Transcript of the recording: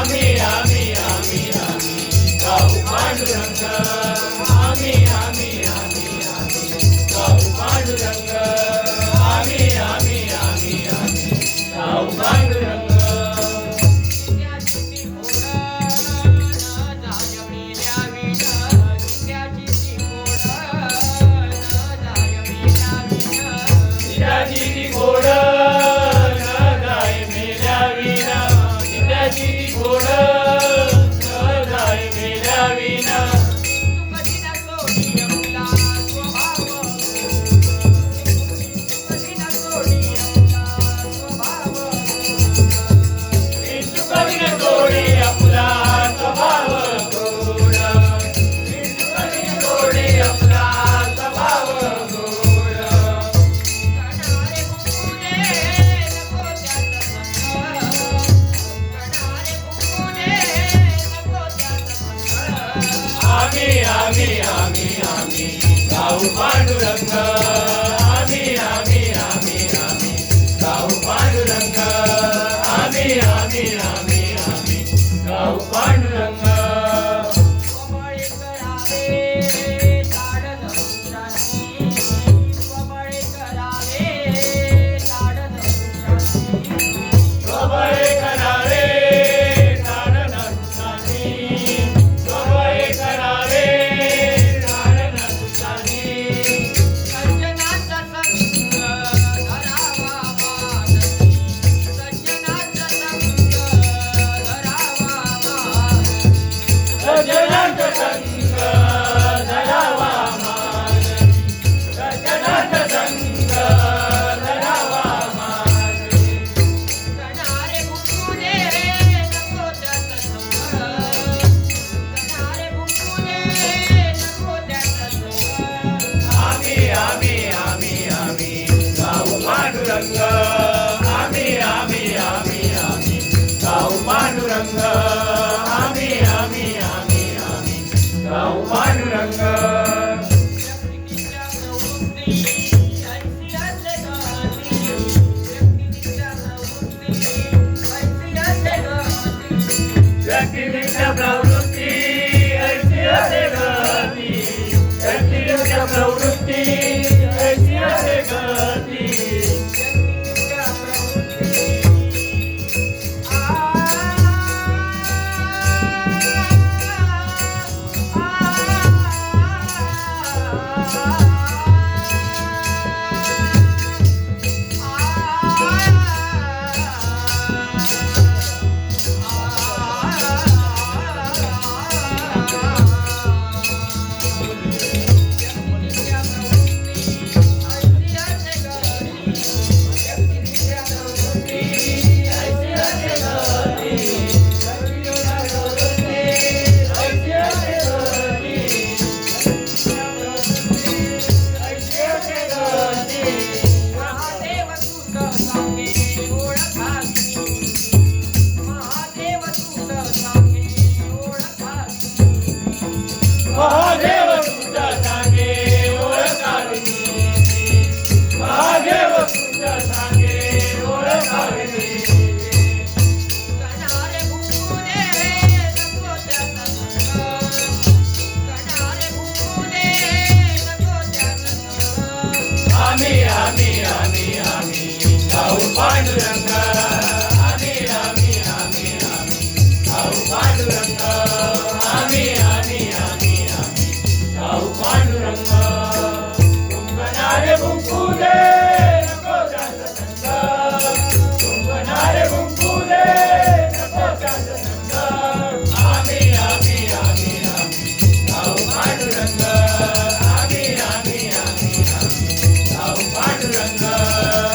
आम्ही आम्ही आम्ही आम्ही. गाऊ पांडुरंग आम्ही आम्ही आम्ही आम्ही. गाऊ पांडुरंग आम्ही आम्ही आम्ही आम्ही. गाऊ पांडुरंग आम्ही आम्ही. Give it a blow. आम्ही आम्ही आम्ही आम्ही पांडुरंग. love.